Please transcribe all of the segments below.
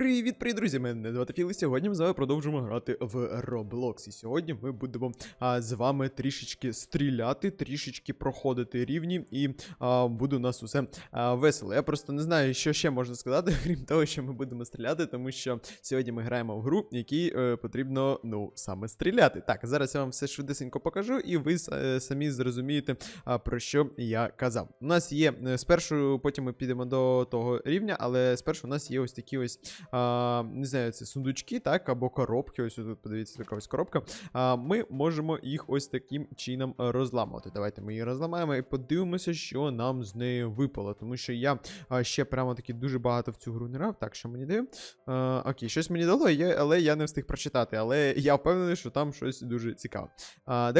Привіт, привіт, друзі! Мене звати Філ, і сьогодні ми з вами продовжуємо грати в Roblox. І сьогодні ми будемо а, з вами трішечки стріляти, трішечки проходити рівні, і а, буде у нас усе а, весело. Я просто не знаю, що ще можна сказати, крім того, що ми будемо стріляти, тому що сьогодні ми граємо в гру, якій е, потрібно, ну, саме стріляти. Так, зараз я вам все швидесенько покажу, і ви е, самі зрозумієте, а, про що я казав. У нас є е, спершу, потім ми підемо до того рівня, але спершу у нас є ось такі ось а, не знаю, це сундучки, так, або коробки. Ось тут, подивіться, така ось коробка. А, ми можемо їх ось таким чином розламувати. Давайте ми її розламаємо і подивимося, що нам з нею випало. Тому що я ще прямо таки дуже багато в цю гру не грав. Так, що мені дає? А, окей, щось мені дало, але я не встиг прочитати. Але я впевнений, що там щось дуже цікаве. А,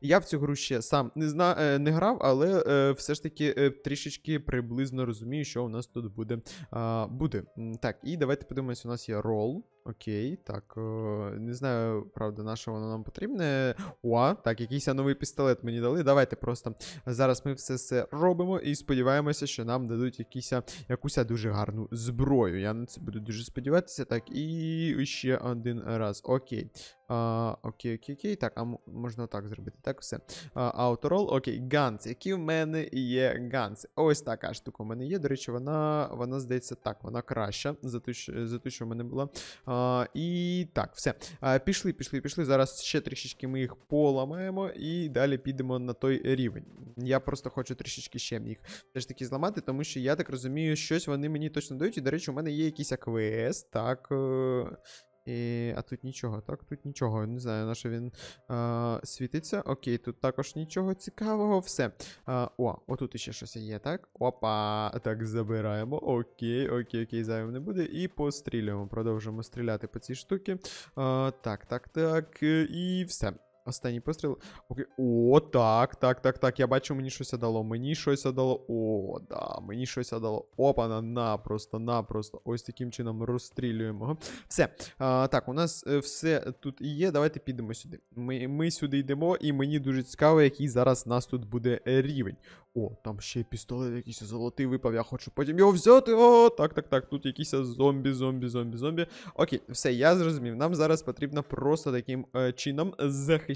я в цю гру ще сам не зна, е, не грав, але е, все ж таки е, трішечки приблизно розумію, що у нас тут буде. А, буде. Так, і давайте подивимось, у нас є рол. Окей, так. е, не знаю, правда, на що воно нам потрібне. О, так, якийсь новий пістолет мені дали. Давайте просто зараз ми все це робимо і сподіваємося, що нам дадуть якісь, якусь дуже гарну зброю. Я на це буду дуже сподіватися. Так, і ще один раз. Окей. А, окей, окей, окей. Так, а можна так зробити. Так, все. Ауторол, окей, ганц. Які в мене є ганц? Ось така штука у мене є. До речі, вона, вона здається, так, вона краща за ту, що- за ту, що в мене була. А, і так, все. А, пішли, пішли, пішли. Зараз ще трішечки ми їх поламаємо і далі підемо на той рівень. Я просто хочу трішечки ще їх все ж таки зламати, тому що я так розумію, щось вони мені точно дають. І, до речі, у мене є якийсь квест, так. І, а тут нічого, так, тут нічого. Не знаю, на що він а, світиться. Окей, тут також нічого цікавого. Все. А, о, отут іще щось є, так? Опа. Так, забираємо. Окей, окей, окей, зайвим не буде. І пострілюємо. Продовжуємо стріляти по цій штуці. А, так, так, так. І все. Останній постріл. Окей. О, так, так, так, так. Я бачу, мені щось дало. Мені щось дало. О, да, мені щось дало. Опа, на, напросто, напросто. Ось таким чином розстрілюємо. Все. А, так, у нас е, все тут є. Давайте підемо сюди. Ми, ми сюди йдемо, і мені дуже цікаво, який зараз нас тут буде рівень. О, там ще пістолет якийсь золотий випав. Я хочу потім його взяти. О, так, так, так. Тут якісь зомбі, зомбі, зомбі, зомбі. Окей, все, я зрозумів. Нам зараз потрібно просто таким е, чином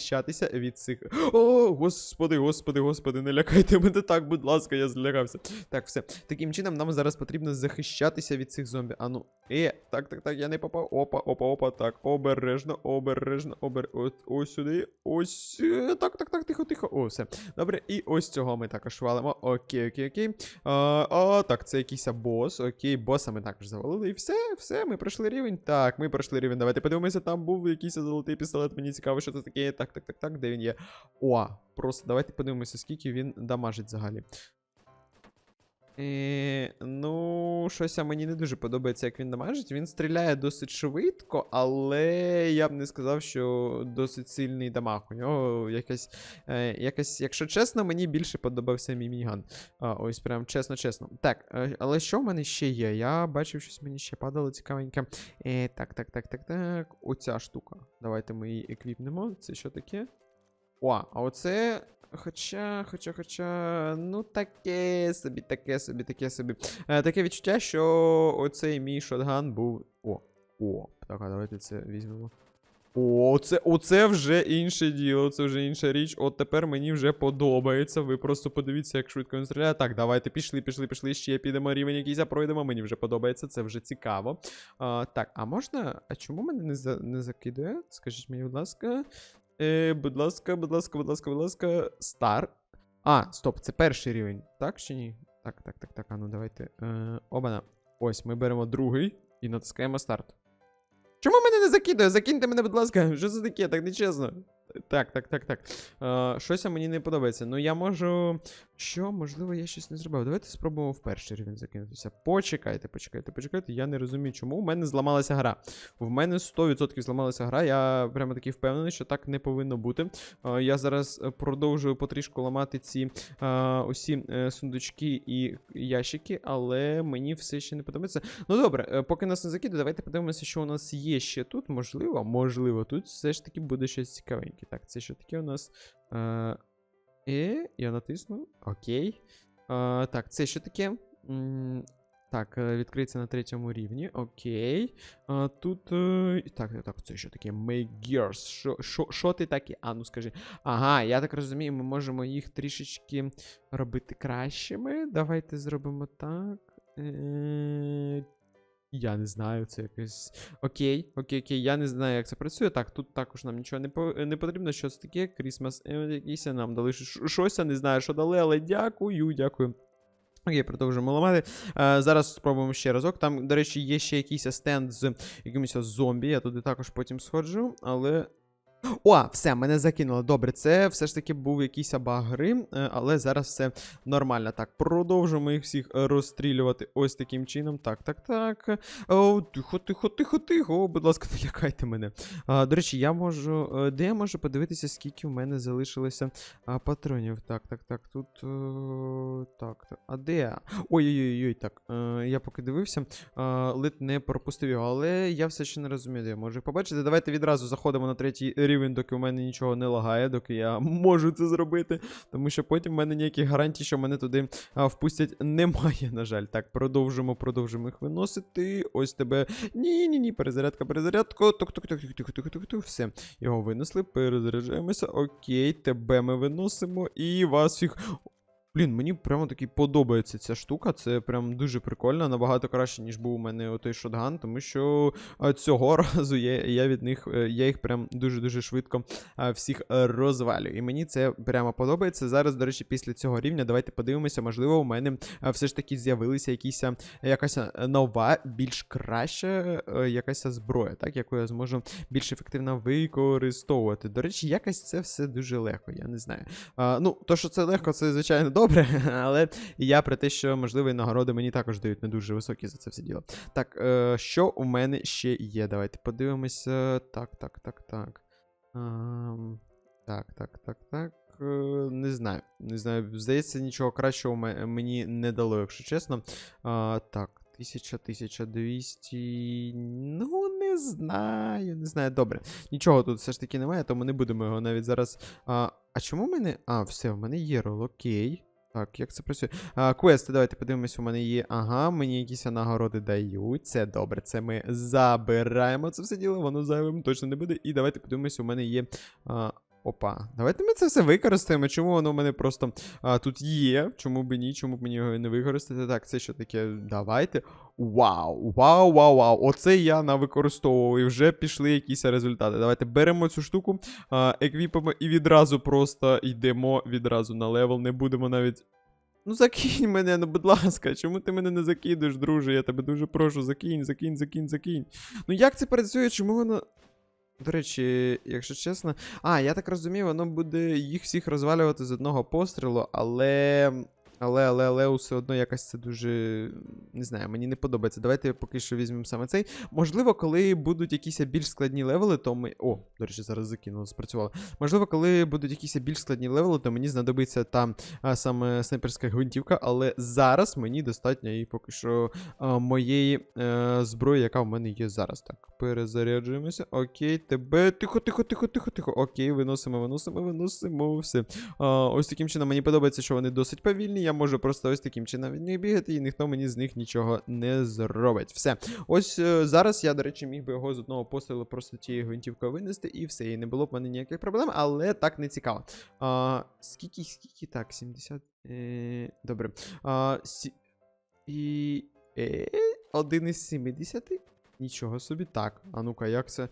захищатися від цих. О, господи, господи, господи, не лякайте мене так, будь ласка, я злякався. Так, все. Таким чином нам зараз потрібно захищатися від цих зомбі. Ану, е, так, так, так, я не попав. Опа, опа, опа, так. Обережно, обережно, обер... Ось, ось сюди. Ось. е, Так, так, так, тихо, тихо. О, все. Добре, і ось цього ми також валимо. Окей, окей, окей. А, а, так, це якийсь бос. Окей, боса ми також завалили. І все, все, ми пройшли рівень. Так, ми пройшли рівень. Давайте подивимося, там був якийсь золотий пістолет. Мені цікаво, що це таке. Так, так, так, так, так, де він є. О, просто давайте подивимося, скільки він дамажить взагалі. Е, ну, щось мені не дуже подобається, як він дамажить. Він стріляє досить швидко, але я б не сказав, що досить сильний дамаг. У нього якась, е, якась, якщо чесно, мені більше подобався міміган. А, ось прям чесно-чесно. Так, е, але що в мене ще є? Я бачив, щось мені ще падало цікавеньке. Е, так, так, так, так, так. Оця штука. Давайте ми її еквіпнемо. Це що таке? О, а оце. Хоча, хоча, хоча, ну таке собі, таке собі, таке собі. Е, таке відчуття, що оцей мій шотган був. О, о, так, а давайте це візьмемо. О, це, оце вже інше діло, це вже інша річ. От тепер мені вже подобається. Ви просто подивіться, як швидко він стріляє. Так, давайте пішли, пішли, пішли. Ще підемо рівень якийсь, пройдемо. Мені вже подобається, це вже цікаво. А, так, а можна. А чому мене не, за... не закидує? Скажіть мені, будь ласка. Е, будь ласка, будь ласка, будь ласка, будь ласка. Стар. А, стоп, це перший рівень. Так чи ні? Так, так, так, так. А ну давайте. Е, обана. Ось, ми беремо другий і натискаємо старт. Чому мене не закидує? Закиньте мене, будь ласка. Що це таке? Так нечесно. Так, так, так, так. Е, щось мені не подобається. Ну я можу. Що, можливо, я щось не зробив. Давайте спробуємо в перший рівень закинутися. Почекайте, почекайте, почекайте. Я не розумію, чому. У мене зламалася гра. В мене 100% зламалася гра. Я прямо таки впевнений, що так не повинно бути. Е, я зараз е, продовжую потрішку ламати ці е, усі сундучки і ящики, але мені все ще не подобається. Ну добре, поки нас не закидає, давайте подивимося, що у нас є ще тут. Можливо, можливо, тут все ж таки буде щось цікавеньке. Так, це що таке у нас? Е, і я натисну. Окей. Е, так, це що таке? Так, е, відкриється на третьому рівні. Окей. А, тут. е, Так, так, це що таке? Make gears. Що, що, що ти таке? А, ну скажи. Ага, я так розумію, ми можемо їх трішечки робити кращими. Давайте зробимо так. Я не знаю, це якось. Окей, окей, окей, я не знаю, як це працює. Так, тут також нам нічого не по... не потрібно. Що це таке? Крісмас якийсь нам дали щось, я не знаю, що дали, але дякую, дякую. Окей, продовжуємо ламати. Е, зараз спробуємо ще разок. Там, до речі, є ще якийсь стенд з якимось зомбі. Я туди також потім сходжу, але. О, все, мене закинуло. Добре, це все ж таки був якийсь баг е, але зараз все нормально. Так, продовжуємо їх всіх е, розстрілювати ось таким чином. Так, так, так. О, тихо, тихо, тихо, тихо. Будь ласка, не лякайте мене. А, до речі, я можу. е, Де я можу подивитися, скільки в мене залишилося патронів? Так, так, так. Тут. Так, так. А де? Ой-ой-ой, так. е, Я поки дивився, е, ледь не пропустив його, але я все ще не розумію, де я можу побачити. Давайте відразу заходимо на третій рівень, доки у мене нічого не лагає, доки я можу це зробити. Тому що потім в мене ніяких гарантій, що мене туди а, впустять, немає, на жаль. Так, продовжимо, продовжимо їх виносити. Ось тебе. Ні, ні, ні, перезарядка, перезарядка. Тук, тук, тук, тук, тук, тук, тук, тук. Все. Його винесли, перезаряджаємося. Окей, тебе ми виносимо і вас всіх. Блін, мені прямо таки подобається ця штука. Це прям дуже прикольно, набагато краще, ніж був у мене отой шотган, тому що цього разу я, я від них е, я їх прям дуже-дуже швидко всіх е, розвалюю. І мені це прямо подобається. Зараз, до речі, після цього рівня давайте подивимося, можливо, у мене все ж таки з'явилася якісь, якась нова, більш краща е, якась зброя, так, яку я зможу більш ефективно використовувати. До речі, якось це все дуже легко, я не знаю. Ну, то, що це легко, це звичайно добре, але я про те, що можливо і нагороди мені також дають не дуже високі за це все діло. Так, е, що у мене ще є? Давайте подивимося. Так, так, так, так. Так, так, так, так. Е, Не знаю. Не знаю. Здається, нічого кращого мені не дало, якщо чесно. А, так, 1000, 1200. Ну, не знаю, не знаю. Добре. Нічого тут все ж таки немає, тому не будемо його навіть зараз. А, а чому в мене. А, все, в мене є рол, окей. Так, як це працює? А, квести, давайте подивимось, у мене є. Ага, мені якісь нагороди дають. Це добре, це ми забираємо це все діло, воно зайвим точно не буде. І давайте подивимось, у мене є. А, опа. Давайте ми це все використаємо. Чому воно у мене просто а, тут є? Чому б ні? Чому б мені його не використати? Так, це що таке? Давайте. Вау, вау, вау, вау. Оце я навикористовував. І вже пішли якісь результати. Давайте беремо цю штуку, а, еквіпимо і відразу просто йдемо відразу на левел. Не будемо навіть. Ну закинь мене, ну будь ласка, чому ти мене не закидуєш, друже? Я тебе дуже прошу, закинь, закинь, закинь, закинь. Ну як це працює? Чому воно. До речі, якщо чесно. А, я так розумію, воно буде їх всіх розвалювати з одного пострілу, але. Але, але, але, все одно якось це дуже. Не знаю, мені не подобається. Давайте поки що візьмемо саме цей. Можливо, коли будуть якісь більш складні левели, то ми. О, до речі, зараз закинуло, спрацювало. Можливо, коли будуть якісь більш складні левели, то мені знадобиться там а, саме снайперська гвинтівка, але зараз мені достатньо і поки що а, моєї е, зброї, яка в мене є зараз. Так, перезаряджуємося. Окей, тебе. Тихо, тихо, тихо, тихо, тихо. Окей, виносимо, виносимо, виносимо. Все. А, ось таким чином мені подобається, що вони досить повільні. Я можу просто ось таким чином від них бігати, і ніхто мені з них нічого не зробить. Все. Ось е, зараз я, до речі, міг би його з одного пострілу просто тією гвинтівкою винести, і все. І не було б мене ніяких проблем, але так не цікаво. А, скільки, скільки так? 70. Е, добре. А, сі... І. Е, один із 70? Нічого собі. Так. А ну-ка, як це.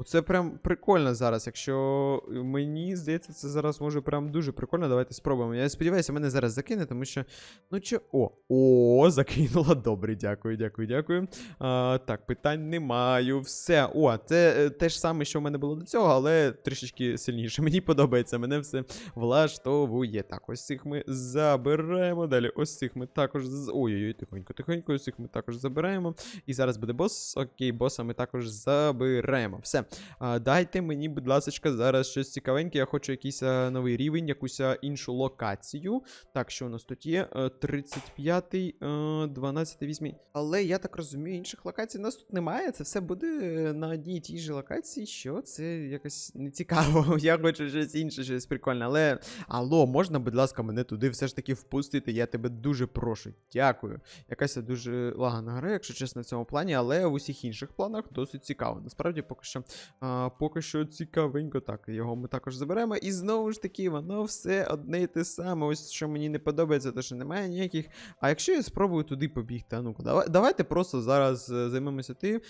Оце прям прикольно зараз. Якщо мені здається, це зараз може прям дуже прикольно. Давайте спробуємо. Я сподіваюся, мене зараз закине, тому що. Ну чи. О, о, закинула. Добре, дякую, дякую, дякую. А, так, питань не маю. Все. О, це е, те ж саме, що в мене було до цього, але трішечки сильніше. Мені подобається, мене все влаштовує. Так, ось цих ми забираємо. Далі, ось цих ми також. Ой-ой-ой, тихонько, тихонько, ось цих ми також забираємо. І зараз буде бос. Окей, боса ми також забираємо. Все. А, дайте мені, будь ласка, зараз щось цікавеньке. Я хочу якийсь а, новий рівень, якусь а, іншу локацію. Так, що у нас тут є? Е, 35-й, е, 12 візьмі. Але я так розумію, інших локацій у нас тут немає. Це все буде е, на одній і тій же локації. Що? Це якось не цікаво. Я хочу щось інше, щось прикольне. Але алло, можна, будь ласка, мене туди все ж таки впустити. Я тебе дуже прошу. Дякую. Якась дуже лагана гра, якщо чесно, в цьому плані, але в усіх інших планах досить цікаво. Насправді, поки що, а, поки що цікавенько. Так, його ми також заберемо. І знову ж таки, воно все одне і те саме. Ось що мені не подобається, то що немає ніяких. А якщо я спробую туди побігти, а ну-ка, давай, давайте просто зараз е, займемося тим.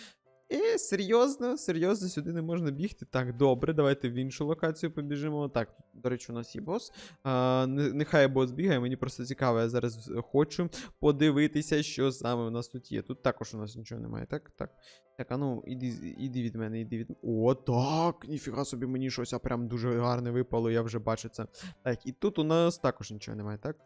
І серйозно, серйозно, сюди не можна бігти. Так, добре, давайте в іншу локацію побіжимо. Так, до речі, у нас є бос. А, нехай бос бігає, мені просто цікаво, я зараз хочу подивитися, що саме у нас тут є. Тут також у нас нічого немає, так? Так. Так, а ну, іди, іди від мене, іди від мене. О, так! Ніфіга собі мені щось а прям дуже гарне випало, я вже бачу це. Так, і тут у нас також нічого немає, так?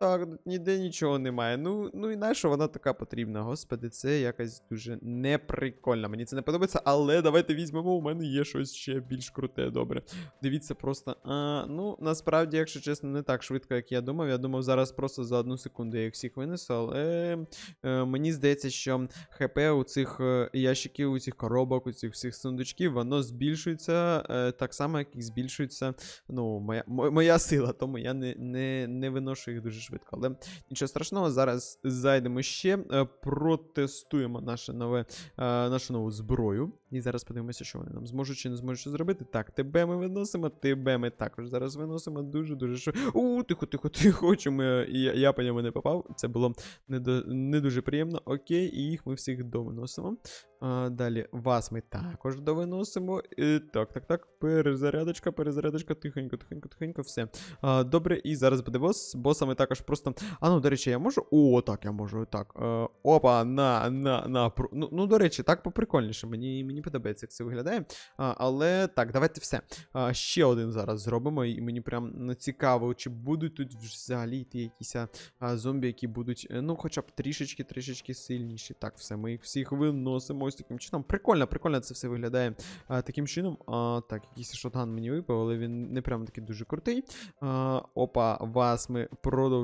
Так, ніде нічого немає. Ну, ну і нащо вона така потрібна? Господи, це якось дуже неприкольно. Мені це не подобається, але давайте візьмемо. У мене є щось ще більш круте, добре. Дивіться, просто. А, ну, насправді, якщо чесно, не так швидко, як я думав. Я думав, зараз просто за одну секунду я їх всіх винесу, але е, мені здається, що ХП у цих е, ящиків, у цих коробок, у цих всіх сундучків, воно збільшується е, так само, як і збільшується ну, моя, моя сила, тому я не, не, не виношу їх дуже швидко. Але нічого страшного, зараз зайдемо ще, е, протестуємо наше нове, е, нашу нову зброю. І зараз подивимося, що вони нам зможуть чи не зможуть зробити. Так, тебе ми виносимо, тебе ми також зараз виносимо дуже-дуже швидко. У, тихо, тихо, тихо, чому я, я, я по ньому не попав. Це було не, до, не дуже приємно. Окей, і їх ми всіх довиносимо. А, далі вас ми також довиносимо. І, так, так, так. Перезарядочка, перезарядочка, тихенько, тихенько, тихенько, все. А, добре, і зараз буде бос. Боса ми також просто. А ну, до речі, я можу. О, так, я можу. Так. Е, опа, на, на, на. Ну, ну, до речі, так поприкольніше. Мені, мені подобається, як це виглядає. А, але так, давайте все. А, ще один зараз зробимо. І мені прям цікаво, чи будуть тут взагалі йти якісь а, зомбі, які будуть, е, ну, хоча б трішечки, трішечки сильніші. Так, все, ми їх всіх виносимо ось таким чином. Прикольно, прикольно це все виглядає а, таким чином. А, так, якийсь шотган мені випав, але він не прям такий дуже крутий. А, опа, вас ми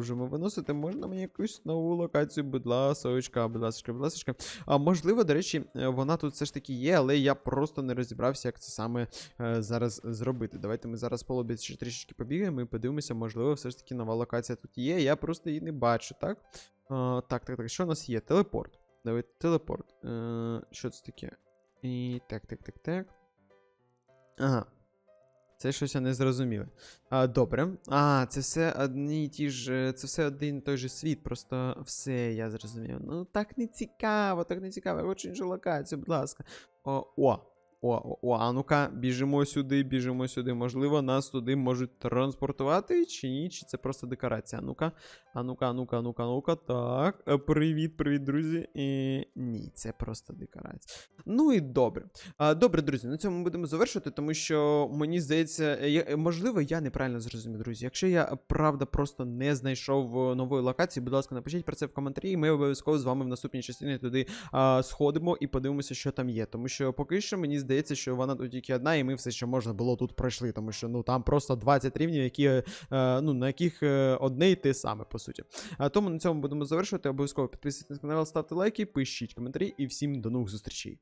продовжимо виносити. Можна мені якусь нову локацію, будь ласочка, будь ласочка, будь ласочка. А можливо, до речі, е, вона тут все ж таки є, але я просто не розібрався, як це саме е, зараз зробити. Давайте ми зараз по лобі ще трішечки побігаємо і подивимося, можливо, все ж таки нова локація тут є. Я просто її не бачу, так? А, так, так, так. Що у нас є? Телепорт. Давайте телепорт. Е, що це таке? І так, так, так, так. Ага. Це щось я не зрозумів. А, добре. А, це все одні ті ж. Це все один той же світ, просто все я зрозумів. Ну так не цікаво, так не цікаво. Я хочу іншу локацію, будь ласка. О, о, о, о, а ну-ка, біжимо сюди, біжимо сюди. Можливо, нас туди можуть транспортувати, чи ні, чи це просто декорація. А ну-ка, а ну-ка, ну-ка, ну-ка, ну-ка. Так. е, Привіт, привіт, друзі. І... Ні, це просто декорація. Ну і добре. А, добре, друзі, на цьому ми будемо завершувати, тому що мені здається, е, я, е, можливо, я неправильно зрозумів, друзі. Якщо я правда просто не знайшов нової локації, будь ласка, напишіть про це в коментарі, і ми обов'язково з вами в наступній частині туди а, сходимо і подивимося, що там є. Тому що поки що мені здається, що вона тут тільки одна, і ми все, що можна було тут пройшли, тому що ну там просто 20 рівнів, які, е, ну, на яких е, одне і те саме, по суті. А, тому на цьому будемо завершувати. Обов'язково підписуйтесь на канал, ставте лайки, пишіть коментарі і всім до нових зустрічей.